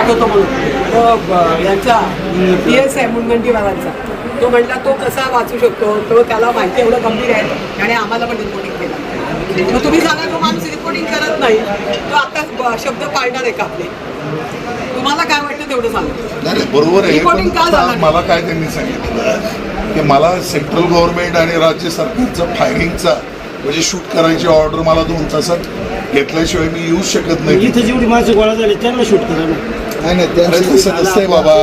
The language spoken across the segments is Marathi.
पाठवतो म्हणून. तो यांचा पी एस आहे मुनगंटीवालांचा तो म्हटला तो कसा वाचू शकतो? तो त्याला माहिती एवढं गंभीर आहे आणि आम्हाला पण रिपोर्टिंग केलं. मग तुम्ही सांगा तो माणूस रिपोर्टिंग करत नाही. तो आता शब्द पाळणार आहे का आपले? तुम्हाला काय वाटतं तेवढं सांगा. बरोबर पण का झालं? मला काय त्यांनी सांगितलं की मला सेंट्रल गव्हर्नमेंट आणि राज्य सरकारचं फायरिंगचा म्हणजे शूट करायची ऑर्डर मला दोन तासात घेतल्याशिवाय मी येऊ शकत नाही. इथे जेवढी माणसं गोळा झाली त्यांना शूट करा ना. नाही नाही अरे तसं नसतंय बाबा.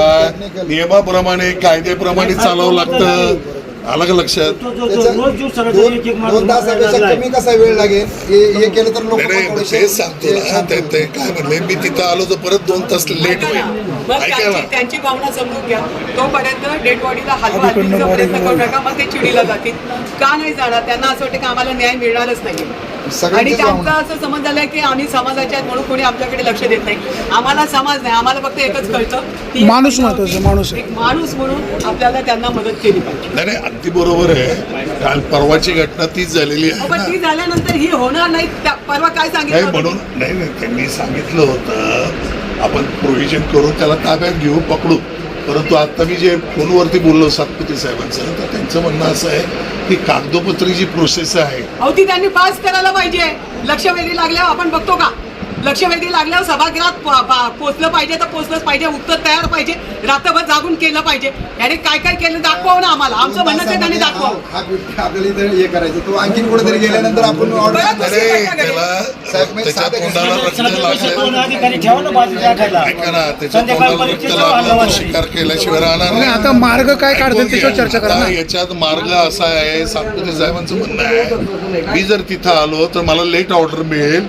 नियमाप्रमाणे कायद्याप्रमाणे चालावं लागतं. आलं का लक्षात? दोन तासापेक्षा कमी कसा वेळ लागेल? हे हे केलं तर लोक नाही नाही मग तेच सांगतो ना ते- ते काय म्हणले मी तिथं आलो तर परत दोन तास लेट. होईल. त्यांची भावना समजून घ्या. तोपर्यंत डेड बॉडीला हलवा हलवीचा प्रयत्न करू नका मग ते चिडीला जातील. का नाही जाणार? त्यांना असं वाटतं की आम्हाला न्याय मिळणारच नाही आणि त्यांचा. असं समज झालाय की आम्ही समाजाचे आहेत म्हणून कोणी आमच्याकडे लक्ष देत नाही आम्हाला समाज नाही आम्हाला फक्त एकच कळतं माणूस महत्त्वाचा, माणूस. एक माणूस म्हणून आपल्याला त्यांना मदत केली पाहिजे नाही नाही अगदी बरोबर आहे काल परवाची घटना तीच झालेली आहे पण ना ती झाल्यानंतर ही होणार नाही त्या- परवा काय नाही सांगितलं होतं? म्हणून नाही नाही त्यांनी सांगितलं होतं आपण प्रोव्हिजन करून त्याला ताब्यात घेऊ पकडू परंतु आता मी जे फोनवरती बोललो सातपुते साहेबांचं तर त्यांचं म्हणणं असं आहे की कागदोपत्री जी प्रोसेस आहे अहो ती त्यांनी पास करायला पाहिजे. लक्ष वेधी लागल्यावर आपण बघतो का? लक्षवेधी लागल्यावर सभागृहात पोचलं पाहिजे तर पोचलंच पाहिजे उत्तर तयार पाहिजे रात्रभर जागून केलं पाहिजे. याने काय काय केलं? दाखवावं ना आम्हाला. आमचं म्हणणं आहे त्यांनी दाखवावं. हा बिबट्या आपल्याला इथं हे करायचं. तो आणखीन कुठेतरी गेल्यानंतर आपण ऑर्डर बरं, अरे त्याला साहेब, मी त्याच्या साधं तोंडाला रक्त दोन लागलं. अधिकारी ठेवा ना बाजूला टाकायला ऐका ना त्याच्या संध्याकाळी तोंडाला रक्त परीक्षेचं लागलं. वाढलं तो शिकार केल्याशिवाय राहणार नाही. आता मार्ग काय काढतील त्याच्यावर. चर्चा करा ना. याच्यात मार्ग असा आहे सातपुते साहेबांचं म्हणणं आहे. मी जर तिथं आलो तर मला लेट ऑर्डर मिळेल.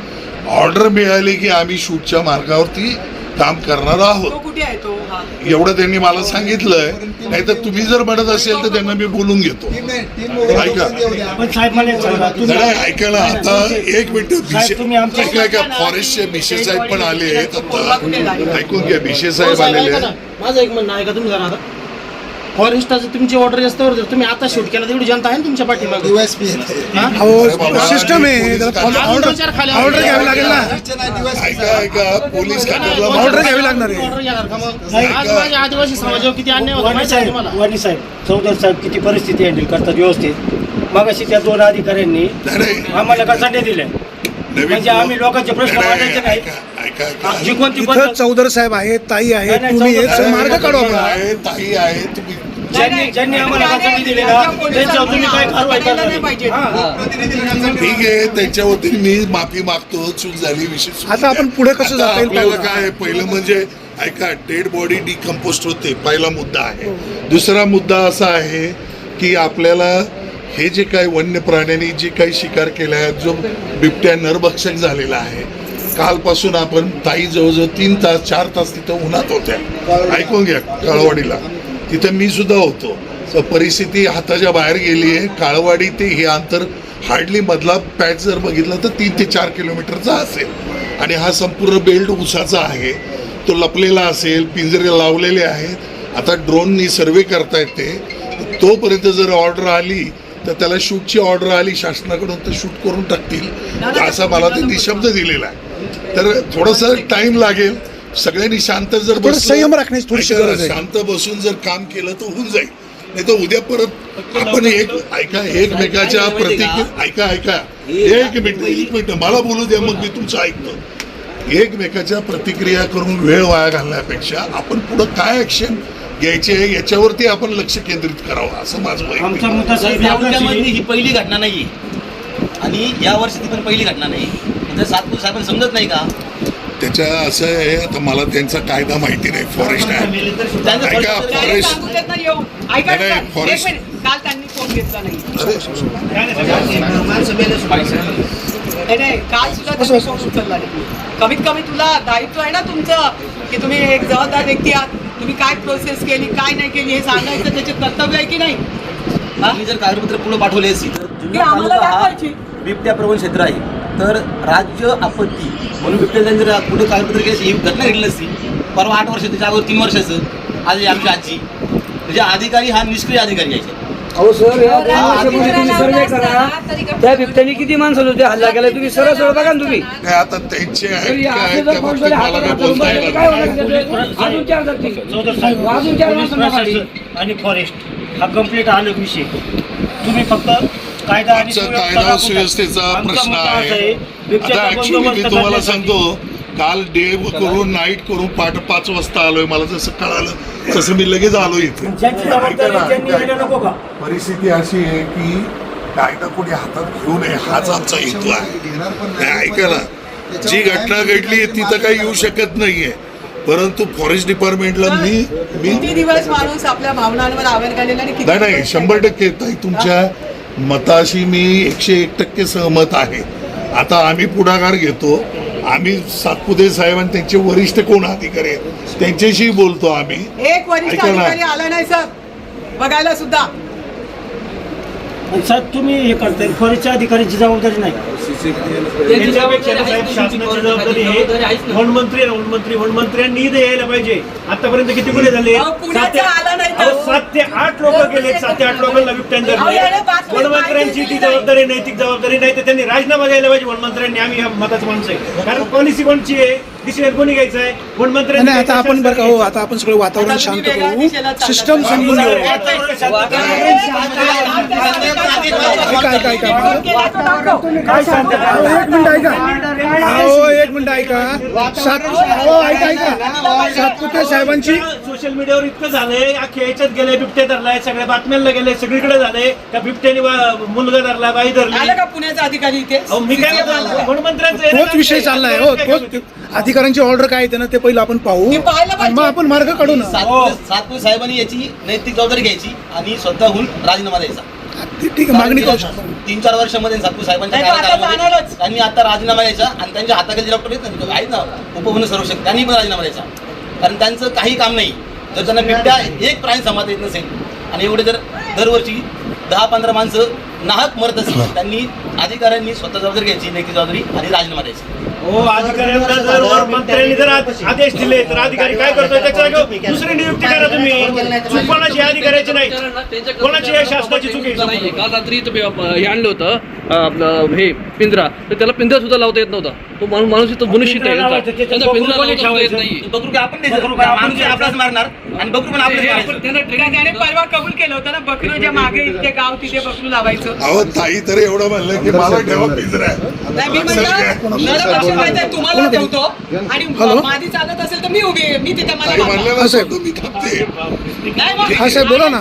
ऑर्डर मिळाली की आम्ही शूटच्या मार्गावरती काम करणार तो आहोत कुठे आहे तो? हा. एवढं त्यांनी मला सांगितलंय. नाही तर तुम्ही जर म्हणत असेल तर त्यांना मी बोलून घेतो. ऐका. ऐका ना आता एक मिनिट. ऐका ऐका. फॉरेस्टचे भिशे साहेब पण आले आहेत? आता ऐकून घ्या. भिशे हो, साहेब आलेले ऐका आहेत. माझं एक म्हणणं आहे का? तुम्ही जरा आता फॉरेस्टाचं तुमची ऑर्डर असतं जर तुम्ही आता शूट केला तेवढी जनता आहे ना तुमच्या पाठीमागे? सिस्टम आहे. ऑर्डर खाली ऑर्डर घ्यावी लागेल ना. ऐका ऐका. पोलीस खात्याला ऑर्डर घ्यावी लागणार आहे. ऑर्डर घेणार का मग नाही. आज माझ्या आदिवासी समाजावर किती अन्याय होता वाणी माहिती आहे साहेब तुम्हाला? वाणी साहेब चौधरी साहेब किती परिस्थिती हँडल करतात व्यवस्थित. मगाशी त्या दोन अधिकाऱ्यांनी. आम्हाला का संडे दिले? म्हणजे आम्ही लोकांचे प्रश्न नाही, मांडायचे नाही. जी कोणती चौधर साहेब आहेत ताई आहेत तुम्ही मार्ग ताई काढू ताई आहे तुम्ही ज्यांनी ज्यांनी आम्हाला संधी दिली ना त्यांच्यावर तुम्ही काय कारवाई करायला नाही करणार पाहिजे. हां. ठीक आहे त्यांच्या वतीने मी माफी मागतो चूक झाली सोडून आता आपण. पुढे कसं आता जाता येईल आपल्याला. काय आहे, पहिलं म्हणजे ऐका डेड बॉडी डिकम्पोस्ट होते पहिला मुद्दा आहे दुसरा मुद्दा असा आहे की आपल्याला हे जे काही वन्य प्राण्यांनी जे काही शिकार केला आहे जो बिबट्या नरभक्षक झालेला आहे कालपासून आपण ताई जवळजवळ तीन तास चार तास तिथं उन्हात होत्या ऐकून घ्या काळवाडीला तिथं मी सुद्धा होतो. तर परिस्थिती हाताच्या बाहेर गेली आहे काळवाडी ते हे अंतर हार्डली मधला पॅच जर बघितला तर तीन ते चार किलोमीटरचा असेल. आणि हा संपूर्ण बेल्ट उसाचा आहे. तो लपलेला असेल पिंजरे लावलेले आहेत. आता ड्रोननी सर्वे करता येते तोपर्यंत जर ऑर्डर आली तर त्याला शूटची ऑर्डर आली शासनाकडून तर शूट करून टाकतील. असा मला त्यांनी शब्द दिलेला आहे. तर थोडंसं टाइम लागेल. सगळ्यांनी शांत जर बसलं- संयम राखण्याची थोडीशी गरज आहे. शांत बसून जर काम केलं तर होऊन जाईल. नाही तर उद्या परत आपण एक ऐका एकमेकाच्या प्रतिक्रिया ऐका ऐका. एक मिनिट एक मिनिट. मला बोलू द्या मग मी तुमचं ऐकतो. एकमेकाच्या प्रतिक्रिया करून वेळ वाया घालण्यापेक्षा आपण पुढं काय ऍक्शन घ्यायचे याच्यावरती आपण लक्ष केंद्रित करावं असं माझं साहेब एवढाच ही पहिली घटना नाही आणि या वर्षी ती पण पहिली घटना नाही. तर सातपूर साहेबांना समजत नाही का? त्याच्या असं आहे आता मला त्यांचा कायदा माहिती नाही फॉरेस्ट आहे त्यांचं ऐका, फॉरेस्ट- नाही फॉरेस्ट-. काल त्यांनी फोन घेतला नाही. अरे. नाही, नाही काल सुद्धा त्यांनी फोन उचलला नाही. कमीत कमी तुला दायित्व आहे ना तुमचं की तुम्ही एक जबाबदार व्यक्ती आहात. तुम्ही काय प्रोसेस केली काय नाही केली हे सांगायचं त्याचे कर्तव्य आहे की नाही? जर कागदपत्र पुढे पाठवले आम्हाला. बिबट्या प्रवण क्षेत्र आहे. तर राज्य आपत्ती म्हणून बिबट्या जर पुढे कागदपत्र केली ही घटना घडली असती परवा आठ वर्ष त्याच्या अगोदर तीन वर्षाचं. आज ही आमची आजी. म्हणजे अधिकारी हा निष्क्रिय अधिकारी आहे. अहो सर या दोन वर्षापूर्वी तुम्ही सर्वे करा. त्या बिबट्याने किती माणसं होते? हल्ला केला. तुम्ही सरळ सरळ बघा ना तुम्ही. नाही, आता त्यांचे तर आहेत हे काय असं त्या जर बाबतीत कोणतरी मला काय हाताला बोलता धरून येणार काय नाही. होणार अजून चार जातील चौदा साहेब अजून चार पोलीस माणसं मागायची. प्रशासन आणि फॉरेस्ट हा कंप्लीट आलं विषय. तुम्ही फक्त कायदा आणि सुव्यवस्था कायदा सुव्यवस्थेचा. आमचा प्रश्न आहे. आता ऍक्च्युली मी तुम्हाला सांगतो काल डे करून नाईट करून पाठ पाच वाजता आलोय. मला जसं कळालं तसं मी लगेच आलो इथे. परिस्थिती अशी आहे की कायदा कोणी हातात घेऊ नये हाच आमचा हेतू आहे. ऐका ना जी घटना घडली तिथं काही येऊ शकत नाहीये. परंतु फॉरेस्ट डिपार्टमेंटला मी मी किती दिवस माणूस आपल्या भावनांवर आवर घालेला आणि किती नाही शंभर टक्के ताई तुमच्या मताशी मी एकशे एक टक्के सहमत आहे. आता आम्ही पुढाकार घेतो. आम्ही सातपुते साहेब आणि त्यांचे वरिष्ठ कोण अधिकारी आहेत? त्यांच्याशी बोलतो आम्ही. एक वरिष्ठ ऐका ना. अधिकारी आला नाही सर. बघायला सुद्धा. आणि साहेब तुम्ही हे करताय. फॉरेस्टच्या अधिकाऱ्यांची जबाबदारी नाही. त्याच्यापेक्षा ना साहेब शासनाची जबाबदारी आहे वनमंत्री आहे ना, वनमंत्री वनमंत्र्यांनी इथे यायला पाहिजे. आतापर्यंत किती गुन्हे झाले? सात ते-. अहो, सात ते आठ लोक गेले सात ते आठ लोकांना बिबट्यान धरले वनमंत्र्यांची ती. जबाबदारी नैतिक जबाबदारी नाही. तर त्यांनी राजीनामा द्यायला पाहिजे वनमंत्र्यांनी आम्ही या मताचं माणसं आहे. कारण पॉलिसी कोणची आहे? कोणी घ्यायचं आहे? नाही वनमंत्र्यांनी नाही, आता आपण बरं का हो. आता आपण सगळं वातावरण शांत करू. सिस्टम समजून घेऊ वातावरण ऐका ऐका ऐका काय सांगता अहो, एक मिनिट ऐका अहो एक मिनिट ऐका सात अहो ऐका ऐका सातपुते साहेबांची सोशल मीडियावर इतकं झालंय अख्ख्या याच्यात गेले बिबटे धरलाय सगळ्या बातम्यांना गेले सगळीकडे झाले त्या बिबट्याने वा- मुलगा धरला बाई धरली. आलं का पुण्याचा अधिकारी इथे? अहो, मी काय म्हणतो, वनमंत्र्यांचं हे तोच विषय चाललाय हो तोच अधिकाऱ्यांची ऑर्डर काय येते ना ते पहिलं आपण पाहू. ते पाहायला आणि मग पाहिजे. आपण मार्ग काढू ना. सातपुते सातपुते साहेबांनी याची नैतिक जबाबदारी घ्यायची आणि स्वतःहून राजीनामा द्यायचा. ते ठीक आहे मागणी करू शकतो. तीन चार वर्षामध्ये सातपुते साहेबांच्या नाही, तो आता कार्यकाळामध्ये जाणारच. त्यांनी आता राजीनामा द्यायचा आणि त्यांच्या हाताखाली डॉक्टर आहेत ना आहेत ना उपवन सर्वशक्ती त्यांनी पण राजीनामा द्यायचा. कारण त्यांचं काही काम नाही. जर त्यांना बिबट्या एक प्राणी समाज येत नसेल आणि एवढे जर दरवर्षी दहा पंधरा माणसं नाहक मरत असेल. त्यांनी अधिकाऱ्यांनी स्वतः जबाबदारी घ्यायची नैतिक जबाबदारी आणि राजीनामा द्यायचा. हो अधिकाऱ्यांना जर आदेश दिले तर अधिकारी काय करतोय? त्याच्या दुसरी नियुक्ती करा तुम्ही. आहे अधिकाऱ्याची नाही. कोणाची आहे शासनाची चुकी नाही. काल रात्री हे आणलं होतं आपलं हे पिंजरा. तर त्याला पिंजरा सुद्धा लावता येत नव्हता. तो माणूस माणूस इथं मनुष्य परवा कबूल केलं होतं ना बकरूच्या मागे इथे गाव तिथे बकरू लावायचं. अहो ताई तर एवढं म्हणलं की मला ठेवा पिंजरा मी म्हणलं तुम्हाला ठेवतो. आणि माझी चालत असेल तर मी उभी मी तिथे मला नाही हा, बोला ना.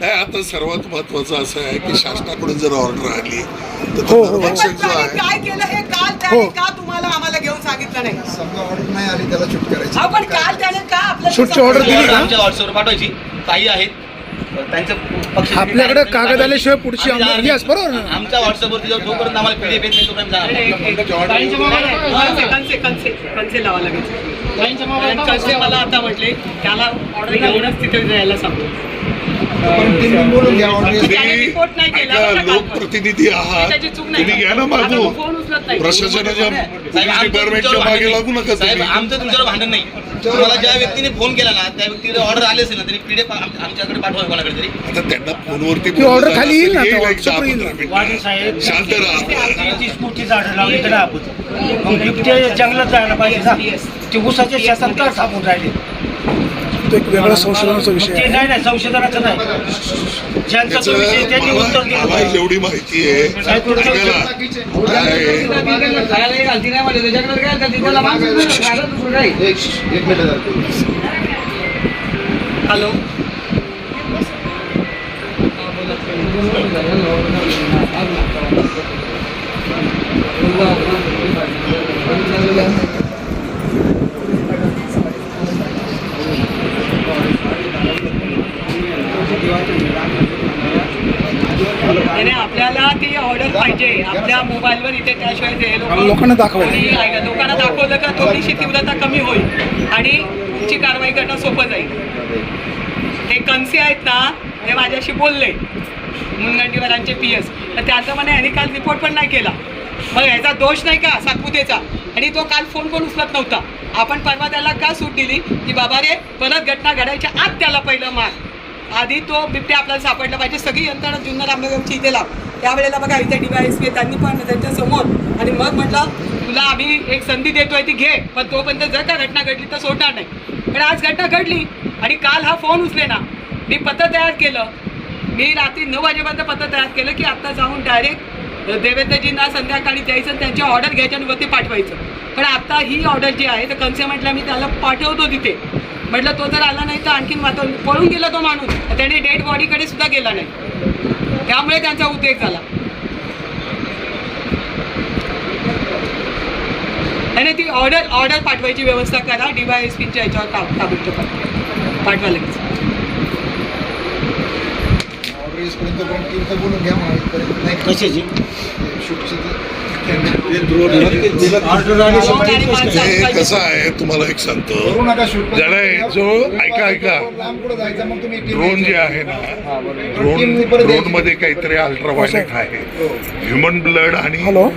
नाही आता सर्वात महत्वाचं असं आहे की शासनाकडून जर ऑर्डर आली तर हो, तो हो. जो आहे काय केलं हे काल हो. त्याने का तुम्हाला आम्हाला घेऊन सांगितलं नाही समजा ऑर्डर नाही आली त्याला शूट करायची हा पण काल त्याने का आपल्या शूटची order दिली का? आमच्या व्हॉट्सअपवर पाठवायची काही आहेत त्यांचं आपल्याकडे कागद आल्याशिवाय पुढची जाणार yes, बरोबर ना. आमच्या व्हॉट्सअपवरती जो जोपर्यंत आम्हाला पीडीएफ येत नाही तोपर्यंत जाणार नाही. मला आता म्हटले त्याला ऑर्डर घेऊनच तिथे जायला सांगतो. लोकप्रतिनिधी आहात. तुम्ही घ्या ना आता मागू. प्रशासनाच्या पोलीस डिपार्टमेंटच्या मागे लागू नका आमचं तुमच्यावर भांडण नाही. तुम्हाला ज्या व्यक्तीने फोन केला ना त्या व्यक्तीला ऑर्डर आली असेल ना त्यांनी पीडीएफ आमच्याकडे पाठवा कोणाकडे तरी. आता त्यांना फोनवरती ती order बोलताना खाली येईल ना, येईल आता एक दहा WhatsApp वर पंधरा येईल. मिनिटं. वाणी साहेब शांत राहा. तीस कोटी झाडं लावली तर आपण मग बिबटे जंगलात जायला पाहिजे ना. ते ऊसाच्या शेतात का थांबून राहिले? तो एक वेगळा संशोधनाचा विषय ते आहे नाही नाही संशोधनाचं नाही ज्यांचा तो विषय त्याचं त्यांनी उत्तर दिलं. जेवढी माहिती आहे नाही म्हणजे त्याच्याकडे काय. एक एक मिनिट झालं. हॅलो त्याने आपल्याला ती ऑर्डर पाहिजे. आपल्या मोबाईलवर इथे त्याशिवाय ते लोकांना. आणि ऐका, लोकांना दाखवलं का? थोडीशी तीव्रता कमी होईल आणि पुढची कारवाई करणं सोपं जाईल. ते कन्सी आहेत ना ते माझ्याशी बोलले मुनगंटीवारांचे पी एस. तर त्याचं म्हणे यांनी काल रिपोर्ट पण नाही केला. मग ह्याचा दोष नाही का? सातपुतेचा. आणि तो काल फोन पण उचलत नव्हता. आपण परवा त्याला का सूट दिली? की बाबा रे परत घटना घडायच्या आत त्याला पहिलं मार. आधी तो बिबट्या आपल्याला सापडला पाहिजे. सगळी यंत्रणा जुन्नर आंबेगावची इथे लाव. त्यावेळेला बघा इथे डिवाईस घे त्यांनी पण त्यांच्यासमोर आणि मग म्हटलं तुला आम्ही एक संधी देतोय ती घे. पण तोपर्यंत जर का घटना घडली तर सोडणार नाही. पण आज घटना घडली आणि काल हा फोन उचले ना मी पत्र तयार केलं. मी रात्री नऊ वाजेपर्यंत पत्र तयार केलं की आत्ता जाऊन डायरेक्ट देवेंद्रजींना संध्याकाळी द्यायचं त्यांची ऑर्डर घ्यायची आणि वरती पाठवायचं. पण आत्ता ही ऑर्डर जी आहे तर कन्सेमेंटला मी त्याला पाठवतो तिथे. म्हटलं तो जर आला नाही तर आणखीन वातावरण पळून गेला तो माणूस. त्याने डेड बॉडीकडे सुद्धा गेला नाही. त्यामुळे त्यांचा उद्रेक झाला. आणि ती ऑर्डर ऑर्डर पाठवायची व्यवस्था करा. डीवाय पीच्या याच्यावर ता- ताबडतोब पाठवा. पाठवा लगेच. ऑर्डर येईपर्यंत पण बोलून घ्या. कशाची? शूटची हे. कसं आहे तुम्हाला एक सांगतो जो ऐका ऐका ड्रोन जे. आहे ना हा. Drone drone. मध्ये काहीतरी अल्ट्राव्हायलेट आहे ह्युमन ब्लड आणि हॅलो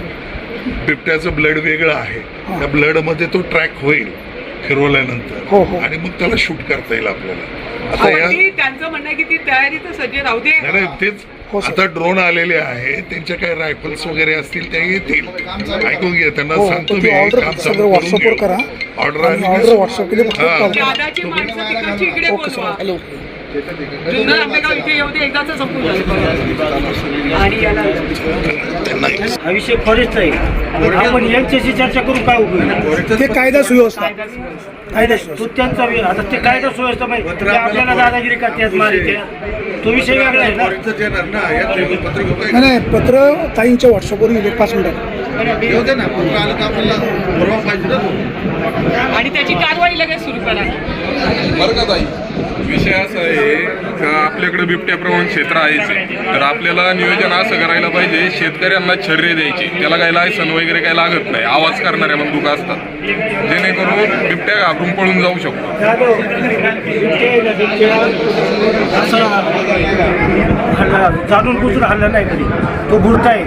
बिबट्याचं ब्लड वेगळं आहे त्या ब्लडमध्ये तो ट्रॅक होईल हो, फिरवल्यानंतर हो. आणि मग त्याला शूट करता येईल आपल्याला आता या त्यांचं म्हणणं आहे की ती तयारी तर सज्ज राहू दे तेच हो. आता ड्रोन आलेले आहे त्यांच्या काही रायफल्स वगैरे असतील त्या येतील ऐकून घ्या त्यांना हो, सांगतो ती मी ऑर्डर काम सगळं चालू. करा. ऑर्डर आली व्हॉट्सअप केली फक्त हा. कॉल करा. दादाची माणसं तिकडची इकडे ओके सर बोलवा हॅलो जुन्नर आंबेगाव इथे येऊ दे एकदाच संपून जाईल आणि याला त्यांना हा विषय फॉरेस्ट आहे. आपण यांच्याशी चर्चा करून काय उपयोग ते कायदा सुव्यवस्था. कायदा तो त्यांचा आता ते कायदा सुव्यवस्था माहिती ते आपल्याला दादागिरी करतात मारित. तो विषय वेगळा आहे ना? नाही पत्र ताईंच्या व्हॉट्सअपवर एक पाच मिनिटात येऊ दे ना पत्र आलं तर आपल्याला परवा पाहिजे ना तो. आणि त्याची कारवाई लगेच सुरू करा. बरं का ताई? विषय असा आहे का आपल्याकडे बिबट्याप्रमाणे क्षेत्र आहेच. आहे. तर आपल्याला नियोजन असं करायला पाहिजे शेतकऱ्यांना छर्रे द्यायचे. त्याला काही लायसन वगैरे काही लागत नाही. आवाज करणाऱ्या बंदुका असतात. जेणेकरून बिबट्या घाबरून पळून जाऊ शकतो. असं हल्ला जाणून बुजून हल्ला नाही कधी तो बुडताय.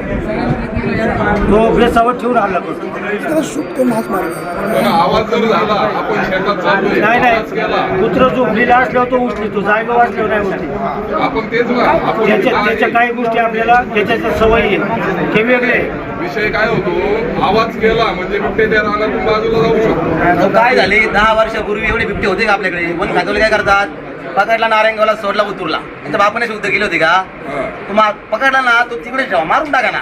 तो बेसावर ठेवून हल्ला करतो त्याला शूट करून हात मारला पण आवाज जर झाला आपण शेतात चाललोय नाही आवाज केला. नाही कुत्र झोपलेला असल्यावर तो उचलितो जागा वाचल्यावर नाही उचली आपण तेच ना आपण त्याच्या त्याच्या काही गोष्टी आपल्याला त्याच्या सवयी आहे. ते वेगळे आहे. विषय काय होतो आवाज केला म्हणजे बिबटे त्या रानातून बाजूला जाऊ शकतो. अहो, काय झाले? दहा वर्षापूर्वी एवढे बिबटे होते का आपल्याकडे? वन खात्याला काय करतात? पकडला नारायणगावला सोडला उतरला. त्यांच्या बापाने शुद्ध केले होते का? हा. तो मा- पकडला ना तो तिकडे ठेवा मारून टाका ना.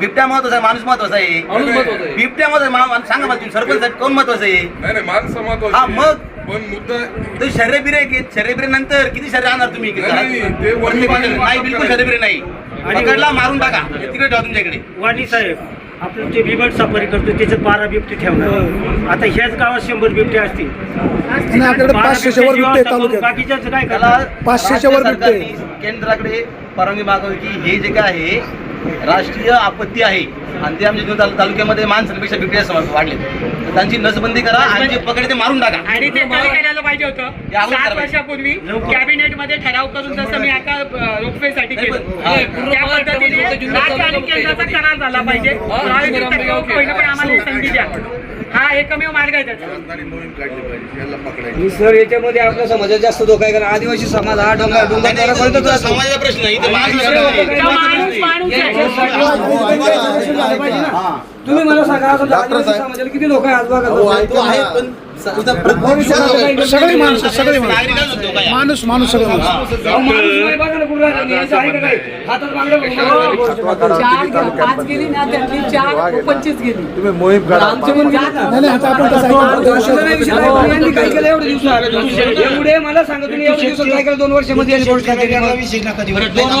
बिबट्या महत्त्वाचा आहे माणूस महत्त्वाचा आहे. माणूस महत्त्वाचा आहे. बिबट्या महत्त्वाचा सांगा मला तुम्ही सरपंच कोण महत्वाचं आहे? नाही नाही माणसं हा, महत्वाची मग? पण मुद्दा तो शर्यबिरे की शर्यबिरे नंतर किती शर्य आणणार तुम्ही नाही, नाही, ते वन्य प्रत्येक प्राणी माणूस- नाही बिलकुल शर्यबिरे नाही. पकडला मारून टाका. तिकडे ठेवा तुमच्याकडे वाणी साहेब आपलं ते बिबट सफारी करतो त्याच्यात बारा बिबटे ठेवणार. आता ह्याच गावात शंभर बिबटे असतील. आणि आपल्याकडे बारा पाचशेच्या वर बिबट्याची बिबटे व्यवस्था करून तालुक्यात. बाकीच्याचं काय त्याला करणार? पाचशेच्या वर राज्य बिबटे. सरकारने केंद्राकडे परवानगी मागावी की हे जे काय आहे राष्ट्रीय आपत्ती आहे. आणि ते आमच्या तालु- तालुक्यामध्ये माणसांपेक्षा बिबट्या सम- वाढले तर त्यांची नसबंदी करा आणि जे पकडे ते मारून टाका. आणि ते काय करायला पाहिजे होतं. सात वर्षापूर्वी कॅबिनेटमध्ये ठराव करून जसं मी आता रोपवेसाठी केलं. हा, त्या पद्धतीने राज्य आणि केंद्राचा करार झाला पाहिजे. पण आम्हाला एक संधी द्या. हा एकमेव मार्ग आहे त्याचा सर याच्यामध्ये आपल्या समाजात जास्त धोका आहे कारण आदिवासी समाज हा डोंगर नाही, डोंगर नाही, पर्यंत तुमचा जातो समाजाचा प्रश्न आहे. इथं माणूस तो माणूस माणूस आहे. तुम्ही मला सांगा आदिवासी. समाजाला किती धोका आहे आज बघा. आहे, तो आहे, पण सगळे माणसं सगळे माणसं. माणूस माणूस सगळे तुम्ही मोहीम. नाही आता आपण काय केलं दिवसात एवढे मला सांगा तुम्ही एवढ्या दिवसात काय केलं दोन वर्षामध्ये.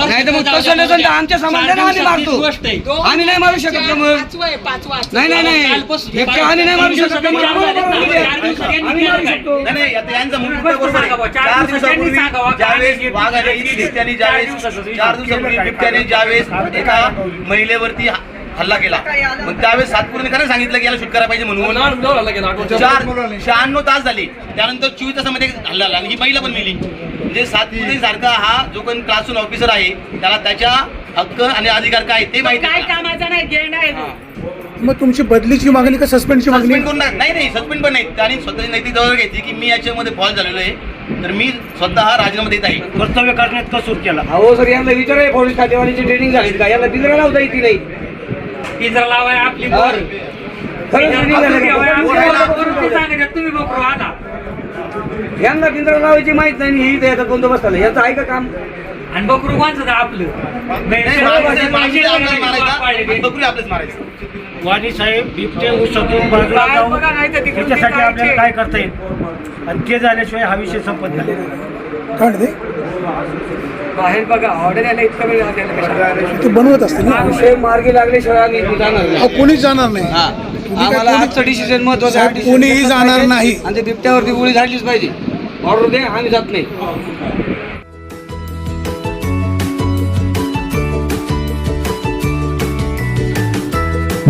नाही तर मग तसं नसेल तर आमच्या आम्ही मारतो आम्ही नाही मारू शकत मग पाचवं आहे पाचवा नाही नाही नाही आम्ही नाही मारू शकत ज्यावेळेस एका महिलेवरती हल्ला केला. मग त्यावेळेस सातपूरने काय सांगितलं की याला शूट करायला पाहिजे म्हणून. चार शहाण्णव तास झाले. त्यानंतर चोवीस तासामध्ये हल्ला झाला. आणि ही महिला पण मिली. म्हणजे सातपुते सारखा हा जो कोण क्लासून ऑफिसर आहे त्याला त्याच्या हक्क आणि अधिकार काय ते माहिती. कामाचा नाही गेंड आहे मग तुमची बदलीची मागणी का सस्पेंडची मागणी? सस्पेंड करून टाक- नाही नाही सस्पेंड पण नाही. त्यांनी स्वतःची नैतिक जबाबदारी घ्यायची की मी याच्यामध्ये फॉल झालेलो आहे. तर मी स्वतः राजीनामा देत आहे. कर्तव्य करण्यात कसूर केला? अहो सर यांना विचारा पोलीस खातेवालीची ट्रेनिंग झाली का? याला पिंजरा लावता येते नाही. पिंजरा लावाय आपली हा. खरंच ट्रेनिंग झाली का? तुम्ही बकरू आता यांना पिंजरा लावायची माहीत नाही ही इथे येतात बंदोबस्ताला यांचं आहे का काम? आणि बकरू कोणचं आपलं. नाही, माणूस- माणूस आपल्याला मारायचा, बकरी आपल्याच मारायचं. वाणी साहेब बिबटे उसातून बाजूला जाऊन त्याच्यासाठी आपल्याला. काय करता येईल आणि ते झाल्याशिवाय हा विषय संपत नाही बाहेर बघा ऑर्डर यायला इतका वेळ? ते बनवत असते ना हा विषय मार्गी लागल्याशिवाय आम्ही इथून जाणार नाही. अहो, कोणीच जाणार नाही आम्हाला आजचं डिसिजन महत्वाचं. साहेब, कोणीही जाणार. नाही. आणि ते बिबट्यावरती गोळी झाडलीच पाहिजे ऑर्डर द्या आम्ही जात नाही